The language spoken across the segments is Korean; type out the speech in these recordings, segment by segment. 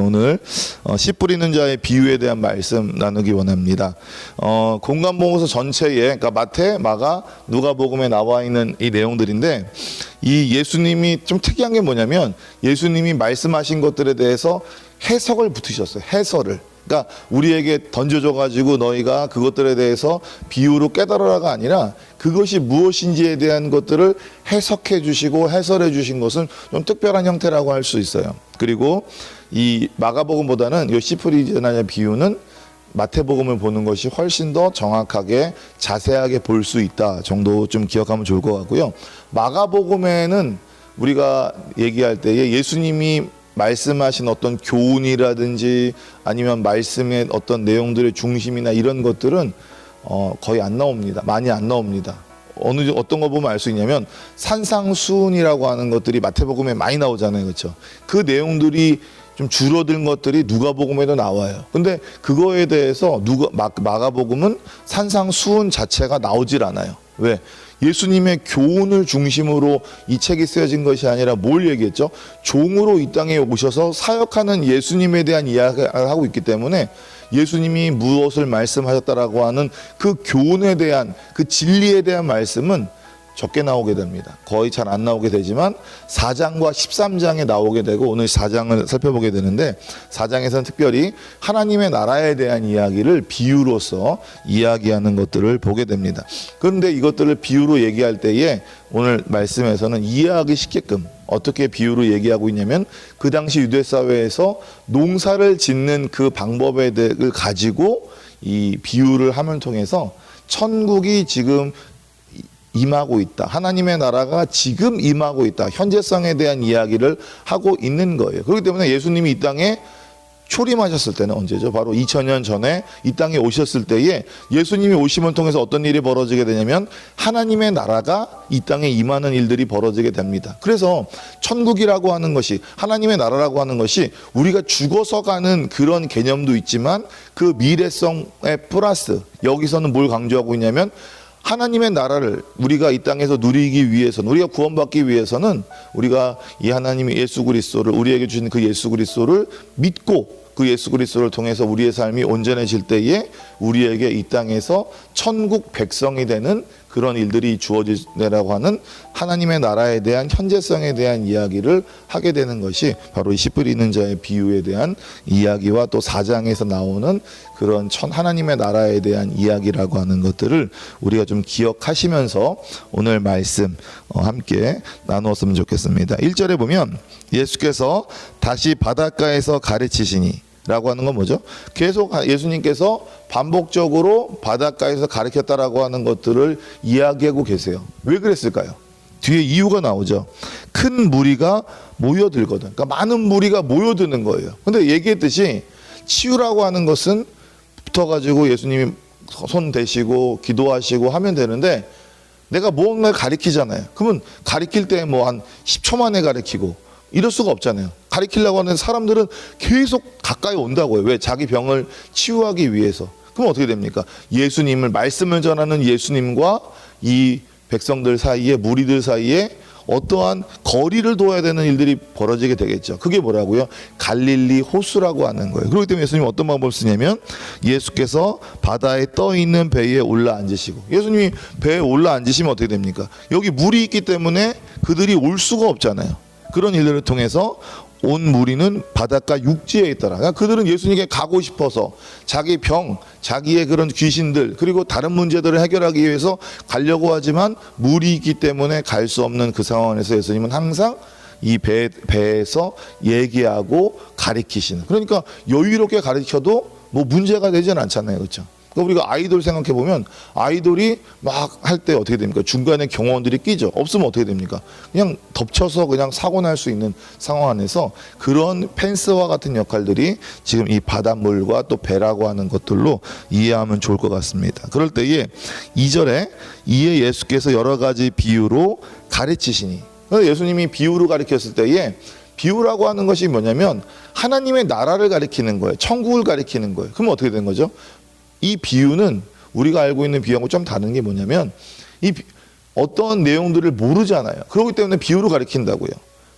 오늘 어, 씨 뿌리는 자의 비유에 대한 말씀 나누기 원합니다. 어, 공간봉서 전체에 그러니까 마태, 마가, 누가복음에 나와 있는 이 내용들인데 이 예수님이 좀 특이한 게 뭐냐면 예수님이 말씀하신 것들에 대해서 해석을 붙이셨어요. 해설을. 그러니까 우리에게 던져줘 가지고 너희가 그것들에 대해서 비유로 깨달아라가 아니라 그것이 무엇인지에 대한 것들을 해석해 주시고 해설해 주신 것은 좀 특별한 형태라고 할 수 있어요. 그리고 이 마가복음보다는 요 시프리즈나의 비유는 마태복음을 보는 것이 훨씬 더 정확하게 자세하게 볼 수 있다 정도 좀 기억하면 좋을 것 같고요. 마가복음에는 우리가 얘기할 때에 예수님이 말씀하신 어떤 교훈이라든지 아니면 말씀의 어떤 내용들의 중심이나 이런 것들은 어, 거의 안 나옵니다. 많이 안 나옵니다. 어느 어떤 거 보면 알 수 있냐면 산상수훈이라고 하는 것들이 마태복음에 많이 나오잖아요, 그렇죠? 그 내용들이 좀 줄어든 것들이 누가복음에도 나와요. 근데 그거에 대해서 누가 마, 마가복음은 산상수훈 자체가 나오질 않아요. 왜? 예수님의 교훈을 중심으로 이 책이 쓰여진 것이 아니라 뭘 얘기했죠? 종으로 이 땅에 오셔서 사역하는 예수님에 대한 이야기를 하고 있기 때문에 예수님이 무엇을 말씀하셨다라고 하는 그 교훈에 대한 그 진리에 대한 말씀은 적게 나오게 됩니다. 거의 잘 안 나오게 되지만 4장과 13장에 나오게 되고 오늘 4장을 살펴보게 되는데 4장에서는 특별히 하나님의 나라에 대한 이야기를 비유로서 이야기하는 것들을 보게 됩니다. 그런데 이것들을 비유로 얘기할 때에 오늘 말씀에서는 이해하기 쉽게끔 어떻게 비유로 얘기하고 있냐면 그 당시 유대 사회에서 농사를 짓는 그 방법에 대해를 가지고 이 비유를 함을 통해서 천국이 지금 임하고 있다. 하나님의 나라가 지금 임하고 있다. 현재성에 대한 이야기를 하고 있는 거예요. 그렇기 때문에 예수님이 이 땅에 초림하셨을 때는 언제죠? 바로 2000년 전에 이 땅에 오셨을 때에 예수님이 오심을 통해서 어떤 일이 벌어지게 되냐면 하나님의 나라가 이 땅에 임하는 일들이 벌어지게 됩니다. 그래서 천국이라고 하는 것이 하나님의 나라라고 하는 것이 우리가 죽어서 가는 그런 개념도 있지만 그 미래성의 플러스 여기서는 뭘 강조하고 있냐면 하나님의 나라를 우리가 이 땅에서 누리기 위해서는 우리가 구원받기 위해서는 우리가 이 하나님의 예수 그리스도를 우리에게 주신 그 예수 그리스도를 믿고 그 예수 그리스도를 통해서 우리의 삶이 온전해질 때에 우리에게 이 땅에서 천국 백성이 되는 그런 일들이 주어지라고 하는 하나님의 나라에 대한 현재성에 대한 이야기를 하게 되는 것이 바로 이 씨 뿌리는 자의 비유에 대한 이야기와 또 사장에서 나오는 그런 천 하나님의 나라에 대한 이야기라고 하는 것들을 우리가 좀 기억하시면서 오늘 말씀 어, 함께 나누었으면 좋겠습니다. 1절에 보면 예수께서 다시 바닷가에서 가르치시니 라고 하는 건 뭐죠? 계속 예수님께서 반복적으로 바닷가에서 가르쳤다라고 하는 것들을 이야기하고 계세요. 왜 그랬을까요? 뒤에 이유가 나오죠. 큰 무리가 모여들거든. 그러니까 많은 무리가 모여드는 거예요. 근데 얘기했듯이 치유라고 하는 것은 붙어가지고 예수님이 손 대시고 기도하시고 하면 되는데 내가 무언가를 가리키잖아요. 그러면 가리킬 때 뭐 한 10초 만에 가리키고 이럴 수가 없잖아요. 가리키려고 하는 사람들은 계속 가까이 온다고요. 왜? 자기 병을 치유하기 위해서. 그럼 어떻게 됩니까? 예수님을 말씀을 전하는 예수님과 이 백성들 사이에 무리들 사이에 어떠한 거리를 둬야 되는 일들이 벌어지게 되겠죠. 그게 뭐라고요? 갈릴리 호수라고 하는 거예요. 그렇기 때문에 예수님이 어떤 방법을 쓰냐면 예수께서 바다에 떠 있는 배에 올라 앉으시고 예수님이 배에 올라 앉으시면 어떻게 됩니까? 여기 물이 있기 때문에 그들이 올 수가 없잖아요. 그런 일들을 통해서 온 무리는 바닷가 육지에 있더라. 그러니까 그들은 예수님께 가고 싶어서 자기 병, 자기의 그런 귀신들 그리고 다른 문제들을 해결하기 위해서 가려고 하지만 물이 있기 때문에 갈 수 없는 그 상황에서 예수님은 항상 이 배, 배에서 얘기하고 가리키시는. 그러니까 여유롭게 가르쳐도 뭐 문제가 되지는 않잖아요. 그렇죠? 그러니까 우리가 아이돌 생각해 보면 아이돌이 막 할 때 어떻게 됩니까? 중간에 경호원들이 끼죠. 없으면 어떻게 됩니까? 그냥 덮쳐서 그냥 사고 날 수 있는 상황 안에서 그런 펜스와 같은 역할들이 지금 이 바닷물과 또 배라고 하는 것들로 이해하면 좋을 것 같습니다. 그럴 때에 2절에 이에 예수께서 여러 가지 비유로 가르치시니 그래서 예수님이 비유로 가르쳤을 때에 비유라고 하는 것이 뭐냐면 하나님의 나라를 가리키는 거예요. 천국을 가리키는 거예요. 그러면 어떻게 된 거죠? 이 비유는 우리가 알고 있는 비유하고 좀 다른 게 뭐냐면 이 비- 어떤 내용들을 모르잖아요. 그렇기 때문에 비유로 가리킨다고요.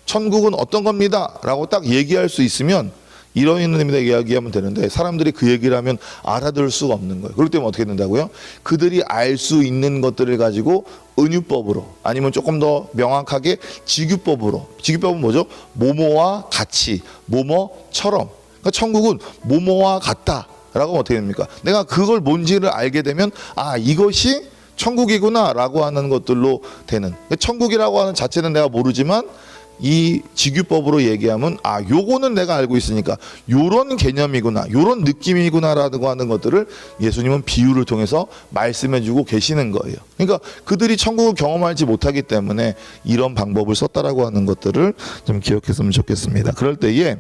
천국은 어떤 겁니다. 라고 딱 얘기할 수 있으면 이런 의미로 이야기하면 되는데 사람들이 그 얘기를 하면 알아들을 수가 없는 거예요. 그렇기 때문에 어떻게 된다고요? 그들이 알 수 있는 것들을 가지고 은유법으로 아니면 조금 더 명확하게 지규법으로 지규법은 뭐죠? 모모와 같이 모모처럼 그러니까 천국은 모모와 같다 라고 하면 어떻게 됩니까? 내가 그걸 뭔지를 알게 되면 아 이것이 천국이구나라고 하는 것들로 되는 천국이라고 하는 자체는 내가 모르지만 이 지규법으로 얘기하면 아 요거는 내가 알고 있으니까 요런 개념이구나 요런 느낌이구나라고 하는 것들을 예수님은 비유를 통해서 말씀해 주고 계시는 거예요. 그러니까 그들이 천국을 경험하지 못하기 때문에 이런 방법을 썼다라고 하는 것들을 좀 기억했으면 좋겠습니다. 그럴 때에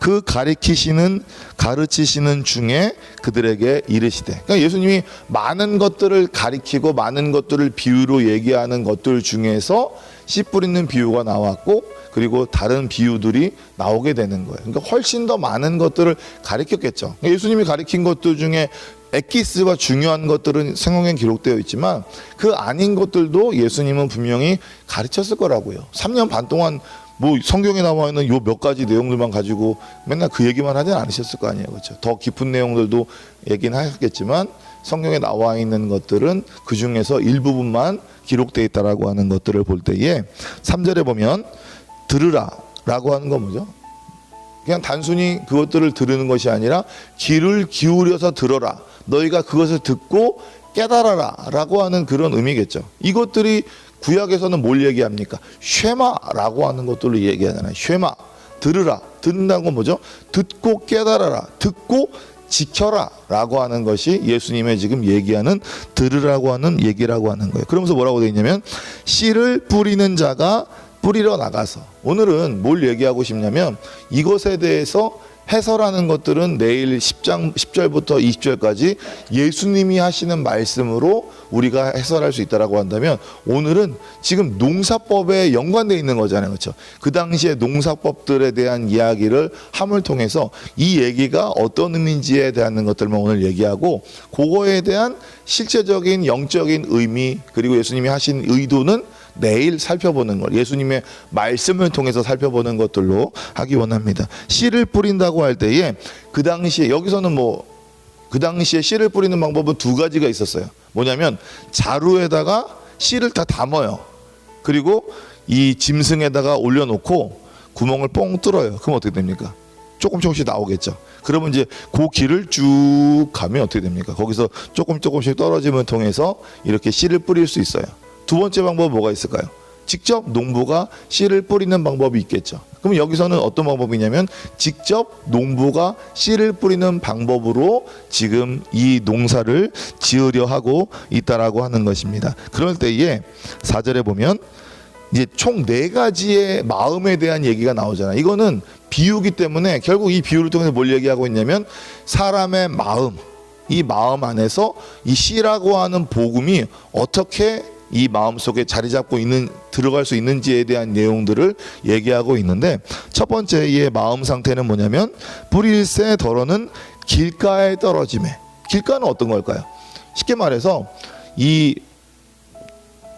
그 가리키시는 가르치시는 중에 그들에게 이르시되 그러니까 예수님이 많은 것들을 가리키고 많은 것들을 비유로 얘기하는 것들 중에서 씨 뿌리는 비유가 나왔고 그리고 다른 비유들이 나오게 되는 거예요. 그러니까 훨씬 더 많은 것들을 가리켰겠죠. 그러니까 예수님이 가리킨 것들 중에 엑기스와 중요한 것들은 성경에 기록되어 있지만 그 아닌 것들도 예수님은 분명히 가르쳤을 거라고요. 3년 반 동안 뭐 성경에 나와 있는 요 몇 가지 내용들만 가지고 맨날 그 얘기만 하진 않으셨을 거 아니에요. 그렇죠? 더 깊은 내용들도 얘기는 하셨겠지만 성경에 나와 있는 것들은 그 중에서 일부분만 기록되어 있다라고 하는 것들을 볼 때에 3절에 보면 들으라라고 하는 건 뭐죠? 그냥 단순히 그것들을 들으는 것이 아니라 귀를 기울여서 들어라. 너희가 그것을 듣고 깨달아라라고 하는 그런 의미겠죠. 이것들이 구약에서는 뭘 얘기합니까? 쉐마라고 하는 것들을 얘기하잖아요. 쉐마 들으라 듣는다는 건 뭐죠? 듣고 깨달아라 듣고 지켜라라고 하는 것이 예수님의 지금 얘기하는 들으라고 하는 얘기라고 하는 거예요. 그러면서 뭐라고 되어 있냐면 씨를 뿌리는 자가 뿌리러 나가서 오늘은 뭘 얘기하고 싶냐면 이것에 대해서 해설하는 것들은 내일 10장 10절부터 20절까지 예수님이 하시는 말씀으로 우리가 해설할 수 있다라고 한다면 오늘은 지금 농사법에 연관되어 있는 거잖아요. 그렇죠? 그 당시에 농사법들에 대한 이야기를 함을 통해서 이 얘기가 어떤 의미인지에 대한 것들만 오늘 얘기하고 그거에 대한 실제적인 영적인 의미 그리고 예수님이 하신 의도는 내일 살펴보는 걸 예수님의 말씀을 통해서 살펴보는 것들로 하기 원합니다. 씨를 뿌린다고 할 때에 그 당시에 여기서는 뭐 그 당시에 씨를 뿌리는 방법은 두 가지가 있었어요. 뭐냐면 자루에다가 씨를 다 담아요. 그리고 이 짐승에다가 올려놓고 구멍을 뻥 뚫어요. 그럼 어떻게 됩니까? 조금 조금씩 나오겠죠. 그러면 이제 그 길을 쭉 가면 어떻게 됩니까? 거기서 조금 조금씩 떨어짐을 통해서 이렇게 씨를 뿌릴 수 있어요. 두 번째 방법은 뭐가 있을까요? 직접 농부가 씨를 뿌리는 방법이 있겠죠. 그럼 여기서는 어떤 방법이냐면 직접 농부가 씨를 뿌리는 방법으로 지금 이 농사를 지으려 하고 있다라고 하는 것입니다. 그럴 때에 사절에 보면 이제 총 네 가지의 마음에 대한 얘기가 나오잖아요. 이거는 비유기 때문에 결국 이 비유를 통해서 뭘 얘기하고 있냐면 사람의 마음, 이 마음 안에서 이 씨라고 하는 복음이 어떻게 이 마음 속에 자리 잡고 있는 들어갈 수 있는지에 대한 내용들을 얘기하고 있는데 첫 번째의 마음 상태는 뭐냐면 뿌릴새 덜어는 길가에 떨어짐에 길가는 어떤 걸까요? 쉽게 말해서 이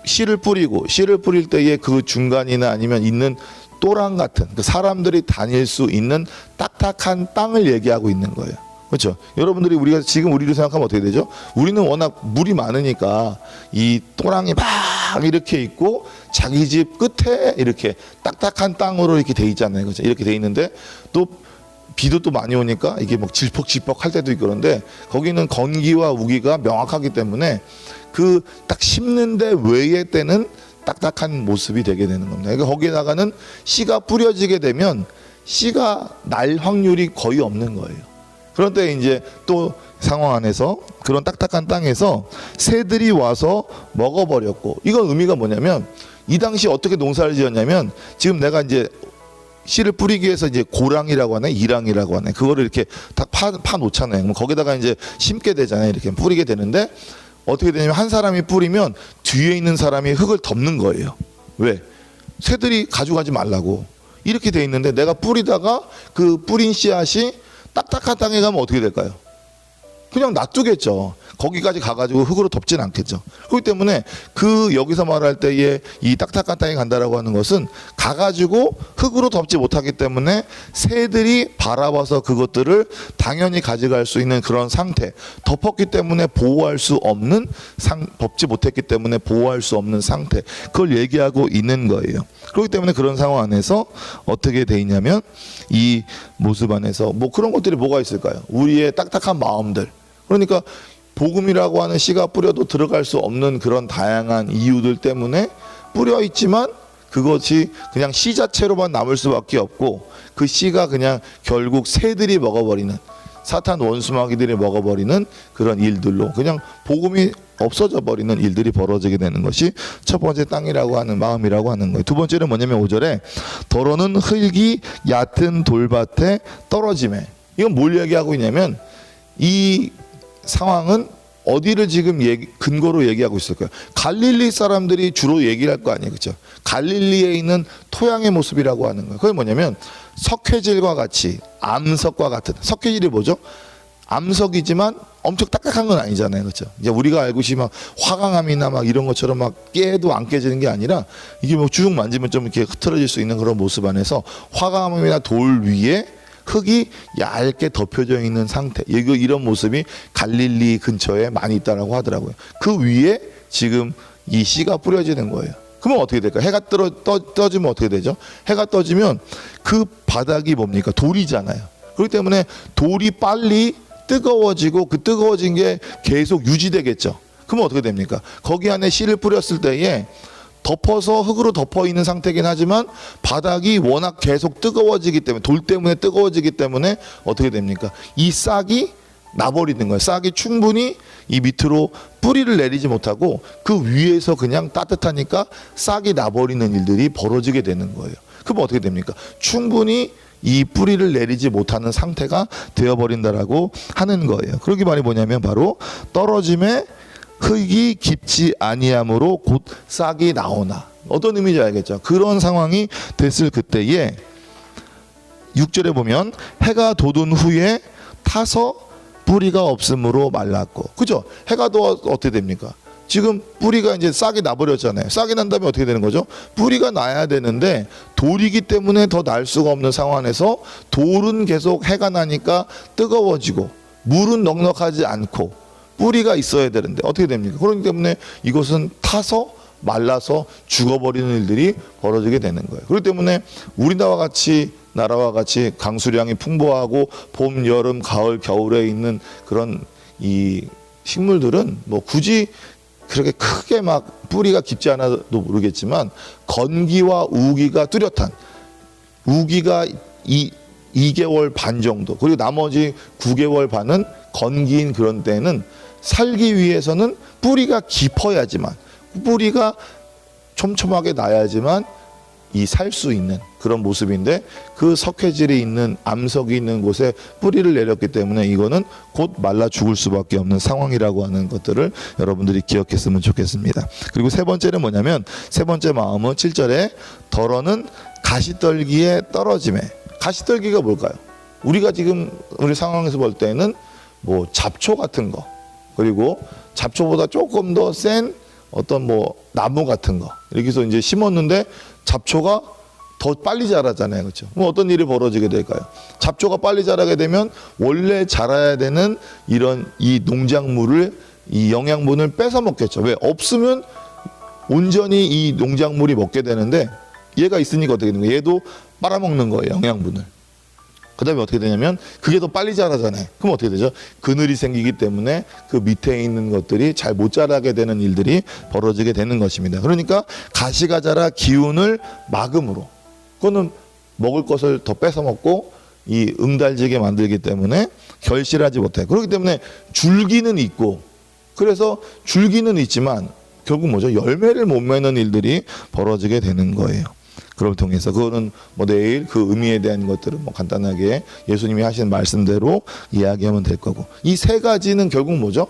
씨를 뿌리고 씨를 뿌릴 때의 그 중간이나 아니면 있는 또랑 같은 그 사람들이 다닐 수 있는 딱딱한 땅을 얘기하고 있는 거예요. 그렇죠. 여러분들이 우리가 지금 우리로 생각하면 어떻게 되죠? 우리는 워낙 물이 많으니까 이 또랑이 막 이렇게 있고 자기 집 끝에 이렇게 딱딱한 땅으로 이렇게 돼 있잖아요. 그렇죠. 이렇게 돼 있는데 또 비도 또 많이 오니까 이게 막 질퍽질퍽 할 때도 있고 그런데 거기는 건기와 우기가 명확하기 때문에 그 딱 심는데 외의 때는 딱딱한 모습이 되게 되는 겁니다. 그러니까 거기에다가는 씨가 뿌려지게 되면 씨가 날 확률이 거의 없는 거예요. 그런데 이제 또 상황 안에서 그런 딱딱한 땅에서 새들이 와서 먹어버렸고 이건 의미가 뭐냐면 이 당시 어떻게 농사를 지었냐면 지금 내가 이제 씨를 뿌리기 위해서 이제 고랑이라고 하네, 이랑이라고 하네. 그거를 이렇게 다 파, 파 놓잖아요. 거기다가 이제 심게 되잖아요. 이렇게 뿌리게 되는데 어떻게 되냐면 한 사람이 뿌리면 뒤에 있는 사람이 흙을 덮는 거예요. 왜? 새들이 가져가지 말라고. 이렇게 돼 있는데 내가 뿌리다가 그 뿌린 씨앗이 딱딱한 땅에 가면 어떻게 될까요? 그냥 놔두겠죠. 거기까지 가가지고 흙으로 덮진 않겠죠. 그렇기 때문에 그 여기서 말할 때에 이 딱딱한 땅에 간다라고 하는 것은 가가지고 흙으로 덮지 못하기 때문에 새들이 바라봐서 그것들을 당연히 가져갈 수 있는 그런 상태, 덮었기 때문에 보호할 수 없는 상, 덮지 못했기 때문에 보호할 수 없는 상태, 그걸 얘기하고 있는 거예요. 그렇기 때문에 그런 상황 안에서 어떻게 돼 있냐면 이 모습 안에서 뭐 그런 것들이 뭐가 있을까요? 우리의 딱딱한 마음들. 그러니까 복음이라고 하는 씨가 뿌려도 들어갈 수 없는 그런 다양한 이유들 때문에 뿌려 있지만 그것이 그냥 씨 자체로만 남을 수밖에 없고 그 씨가 그냥 결국 새들이 먹어버리는 사탄 원수마귀들이 먹어버리는 그런 일들로 그냥 복음이 없어져 버리는 일들이 벌어지게 되는 것이 첫 번째 땅이라고 하는 마음이라고 하는 거예요. 두 번째는 뭐냐면 5절에 더러는 흙이 얕은 돌밭에 떨어짐에 이건 뭘 얘기하고 있냐면 이 상황은 어디를 지금 얘기, 근거로 얘기하고 있을까요? 갈릴리 사람들이 주로 얘기를 할 거 아니에요, 그렇죠? 갈릴리에 있는 토양의 모습이라고 하는 거예요. 그게 뭐냐면 석회질과 같이 암석과 같은 석회질이 뭐죠? 암석이지만 엄청 딱딱한 건 아니잖아요, 그렇죠? 이제 우리가 알고 막 화강암이나 막 이런 것처럼 막 깨도 안 깨지는 게 아니라 이게 뭐 쭉 만지면 좀 이렇게 흐트러질 수 있는 그런 모습 안에서 화강암이나 돌 위에 흙이 얇게 덮여져 있는 상태. 이거 이런 모습이 갈릴리 근처에 많이 있다라고 하더라고요. 그 위에 지금 이 씨가 뿌려지는 거예요. 그러면 어떻게 될까요? 해가 떠, 떠, 떠지면 어떻게 되죠? 해가 떠지면 그 바닥이 뭡니까? 돌이잖아요. 그렇기 때문에 돌이 빨리 뜨거워지고 그 뜨거워진 게 계속 유지되겠죠. 그러면 어떻게 됩니까? 거기 안에 씨를 뿌렸을 때에 덮어서 흙으로 덮어 있는 상태긴 하지만 바닥이 워낙 계속 뜨거워지기 때문에 돌 때문에 뜨거워지기 때문에 어떻게 됩니까? 이 싹이 나버리는 거예요. 싹이 충분히 이 밑으로 뿌리를 내리지 못하고 그 위에서 그냥 따뜻하니까 싹이 나버리는 일들이 벌어지게 되는 거예요. 그럼 어떻게 됩니까? 충분히 이 뿌리를 내리지 못하는 상태가 되어버린다라고 하는 거예요. 그러기 말이 뭐냐면 바로 떨어짐에 흙이 깊지 아니함으로 곧 싹이 나오나 어떤 의미인지 알겠죠? 그런 상황이 됐을 그때에 6절에 보면 해가 돋은 후에 타서 뿌리가 없으므로 말랐고 그죠? 해가 더 어떻게 됩니까? 지금 뿌리가 이제 싹이 나버렸잖아요. 싹이 난 다음에 어떻게 되는 거죠? 뿌리가 나야 되는데 돌이기 때문에 더 날 수가 없는 상황에서 돌은 계속 해가 나니까 뜨거워지고 물은 넉넉하지 않고 뿌리가 있어야 되는데 어떻게 됩니까? 그렇기 때문에 이것은 타서 말라서 죽어버리는 일들이 벌어지게 되는 거예요. 그렇기 때문에 우리나라와 같이 나라와 같이 강수량이 풍부하고 봄, 여름, 가을, 겨울에 있는 그런 이 식물들은 뭐 굳이 그렇게 크게 막 뿌리가 깊지 않아도 모르겠지만 건기와 우기가 뚜렷한 우기가 이 2개월 반 정도 그리고 나머지 9개월 반은 건기인 그런 때는 살기 위해서는 뿌리가 깊어야지만 뿌리가 촘촘하게 나야지만 이 살 수 있는 그런 모습인데 그 석회질이 있는 암석이 있는 곳에 뿌리를 내렸기 때문에 이거는 곧 말라 죽을 수밖에 없는 상황이라고 하는 것들을 여러분들이 기억했으면 좋겠습니다. 그리고 세 번째는 뭐냐면 세 번째 마음은 7절에 덜어는 가시떨기에 떨어짐에 가시떨기가 뭘까요? 우리가 지금 우리 상황에서 볼 때는 뭐 잡초 같은 거 그리고 잡초보다 조금 더 센 어떤 뭐 나무 같은 거 이렇게 해서 이제 심었는데 잡초가 더 빨리 자라잖아요. 그렇죠? 그럼 어떤 일이 벌어지게 될까요? 잡초가 빨리 자라게 되면 원래 자라야 되는 이런 이 농작물을 이 영양분을 뺏어 먹겠죠. 왜? 없으면 온전히 이 농작물이 먹게 되는데 얘가 있으니까 어떻게 되는 거예요? 얘도 빨아먹는 거예요. 영양분을. 그 다음에 어떻게 되냐면 그게 더 빨리 자라잖아요. 그럼 어떻게 되죠? 그늘이 생기기 때문에 그 밑에 있는 것들이 잘 못 자라게 되는 일들이 벌어지게 되는 것입니다. 그러니까 가시가 자라 기운을 막음으로 그거는 먹을 것을 더 뺏어 먹고 이 응달지게 만들기 때문에 결실하지 못해. 그렇기 때문에 줄기는 있고 그래서 줄기는 있지만 결국 뭐죠? 열매를 못 맺는 일들이 벌어지게 되는 거예요. 그걸 통해서 그거는 뭐 내일 그 의미에 대한 것들은 뭐 간단하게 예수님이 하신 말씀대로 이야기하면 될 거고 이 세 가지는 결국 뭐죠?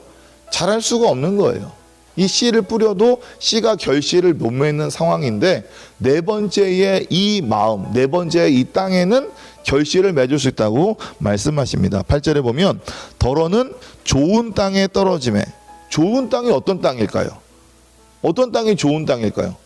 잘할 수가 없는 거예요. 이 씨를 뿌려도 씨가 결실을 못 맺는 상황인데 네 번째의 이 마음, 네 번째의 이 땅에는 결실을 맺을 수 있다고 말씀하십니다. 8절에 보면 덜어는 좋은 땅에 떨어짐에 좋은 땅이 어떤 땅일까요? 어떤 땅이 좋은 땅일까요?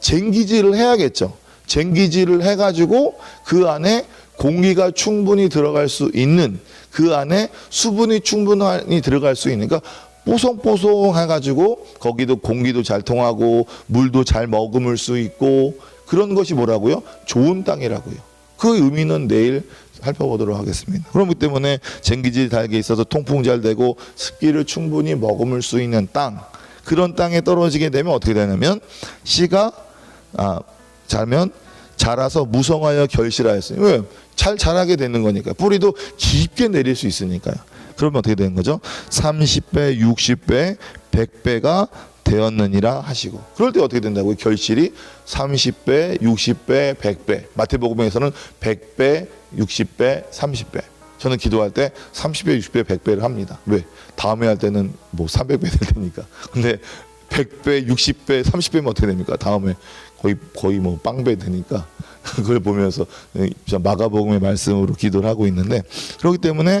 쟁기질을 해야겠죠. 쟁기질을 해가지고 그 안에 공기가 충분히 들어갈 수 있는 그 안에 수분이 충분히 들어갈 수 있는 그러니까 뽀송뽀송 해가지고 거기도 공기도 잘 통하고 물도 잘 머금을 수 있고 그런 것이 뭐라고요? 좋은 땅이라고요. 그 의미는 내일 살펴보도록 하겠습니다. 그렇기 때문에 쟁기질 달게 있어서 통풍 잘 되고 습기를 충분히 머금을 수 있는 땅 그런 땅에 떨어지게 되면 어떻게 되냐면 씨가 아, 자면 자라서 무성하여 결실하였어요. 왜? 잘 자라게 되는 거니까. 뿌리도 깊게 내릴 수 있으니까요. 그러면 어떻게 되는 거죠? 30배, 60배, 100배가 되었느니라 하시고. 그럴 때 어떻게 된다고요? 결실이 30배, 60배, 100배. 마태복음에서는 100배, 60배, 30배. 저는 기도할 때 30배, 60배, 100배를 합니다. 왜? 다음에 할 때는 뭐 300배 될 테니까. 근데 100배, 60배, 30배면 어떻게 됩니까? 다음에 거의 거의 뭐 빵배 되니까 그걸 보면서 저 마가복음의 말씀으로 기도를 하고 있는데 그렇기 때문에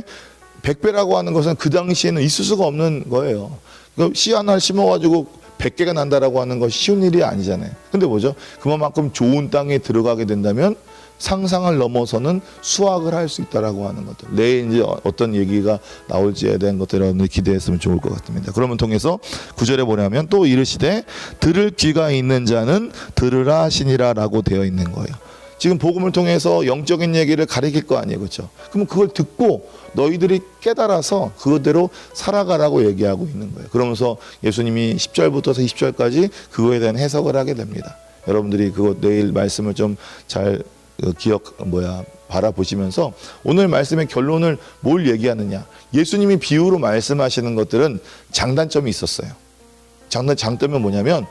100배라고 하는 것은 그 당시에는 있을 수가 없는 거예요. 그씨 하나를 심어가지고 100개가 난다라고 하는 것이 쉬운 일이 아니잖아요. 근데 뭐죠? 그만큼 좋은 땅에 들어가게 된다면 상상을 넘어서는 수확을 할 수 있다라고 하는 것들. 내일 이제 어떤 얘기가 나올지에 대한 것들 여러분들 기대했으면 좋을 것 같습니다. 그러면 통해서 구절에 뭐냐면 또 이르시되 들을 귀가 있는 자는 들으라 하시니라라고 되어 있는 거예요. 지금 복음을 통해서 영적인 얘기를 가리킬 거 아니에요. 그렇죠? 그러면 그걸 듣고 너희들이 깨달아서 그대로 살아가라고 얘기하고 있는 거예요. 그러면서 예수님이 10절부터 20절까지 그거에 대한 해석을 하게 됩니다. 여러분들이 그거 내일 말씀을 좀 잘 기억 뭐야 바라보시면서 오늘 말씀의 결론을 뭘 얘기하느냐? 예수님이 비유로 말씀하시는 것들은 장단점이 있었어요. 장단 장점은 뭐냐면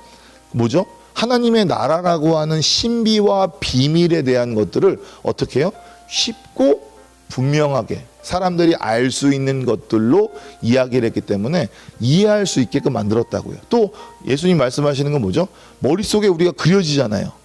뭐죠? 하나님의 나라라고 하는 신비와 비밀에 대한 것들을 어떻게 해요? 쉽고 분명하게 사람들이 알 수 있는 것들로 이야기를 했기 때문에 이해할 수 있게끔 만들었다고요. 또 예수님 말씀하시는 건 뭐죠? 머릿속에 우리가 그려지잖아요.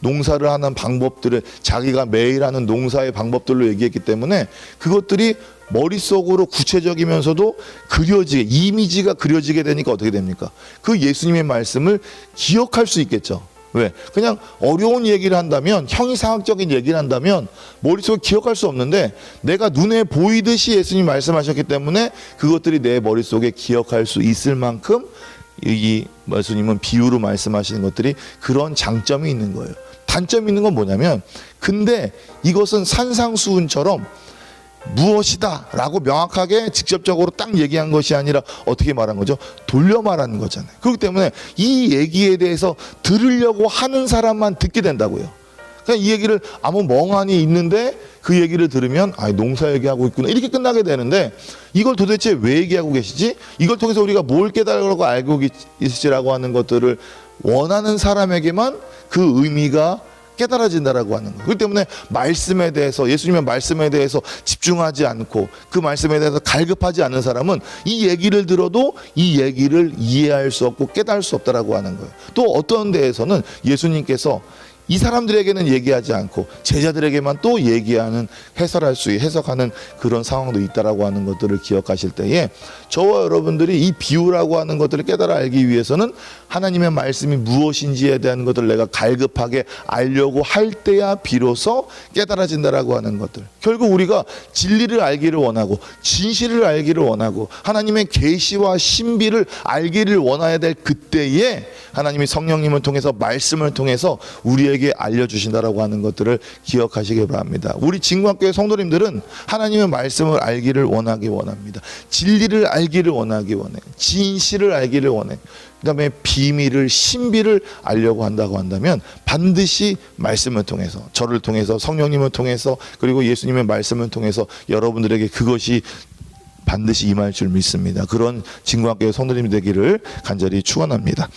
농사를 하는 방법들을 자기가 매일 하는 농사의 방법들로 얘기했기 때문에 그것들이 머릿속으로 구체적이면서도 그려지게 이미지가 그려지게 되니까 어떻게 됩니까? 그 예수님의 말씀을 기억할 수 있겠죠. 왜? 그냥 어려운 얘기를 한다면 형이상학적인 얘기를 한다면 머릿속에 기억할 수 없는데 내가 눈에 보이듯이 예수님 말씀하셨기 때문에 그것들이 내 머릿속에 기억할 수 있을 만큼 이 예수님은 비유로 말씀하시는 것들이 그런 장점이 있는 거예요. 단점이 있는 건 뭐냐면 근데 이것은 산상수훈처럼 무엇이다 라고 명확하게 직접적으로 딱 얘기한 것이 아니라 어떻게 말한 거죠? 돌려 말하는 거잖아요. 그렇기 때문에 이 얘기에 대해서 들으려고 하는 사람만 듣게 된다고요. 그냥 이 얘기를 아무 멍하니 있는데 그 얘기를 들으면 아 농사 얘기하고 있구나 이렇게 끝나게 되는데 이걸 도대체 왜 얘기하고 계시지? 이걸 통해서 우리가 뭘 깨달으려고 알고 있으시라고 하는 것들을 원하는 사람에게만 그 의미가 깨달아진다라고 하는 거예요. 그렇기 때문에 말씀에 대해서 예수님의 말씀에 대해서 집중하지 않고 그 말씀에 대해서 갈급하지 않는 사람은 이 얘기를 들어도 이 얘기를 이해할 수 없고 깨달을 수 없다라고 하는 거예요. 또 어떤 데에서는 예수님께서 이 사람들에게는 얘기하지 않고 제자들에게만 또 얘기하는 해설할 수 해석하는 그런 상황도 있다라고 하는 것들을 기억하실 때에 저와 여러분들이 이 비유라고 하는 것들을 깨달아 알기 위해서는 하나님의 말씀이 무엇인지에 대한 것들을 내가 갈급하게 알려고 할 때야 비로소 깨달아진다라고 하는 것들. 결국 우리가 진리를 알기를 원하고 진실을 알기를 원하고 하나님의 계시와 신비를 알기를 원해야 될 그때에 하나님이 성령님을 통해서 말씀을 통해서 우리에게 알려주신다라고 하는 것들을 기억하시기 바랍니다. 우리 진광교회 성도님들은 하나님의 말씀을 알기를 원하기 원합니다. 진리를 알기를 원하기 원해. 진실을 알기를 원해. 그 다음에 비밀을 신비를 알려고 한다고 한다면 반드시 말씀을 통해서 저를 통해서 성령님을 통해서 그리고 예수님의 말씀을 통해서 여러분들에게 그것이 반드시 임할 줄 믿습니다. 그런 진광교회 성도님 되기를 간절히 축원합니다.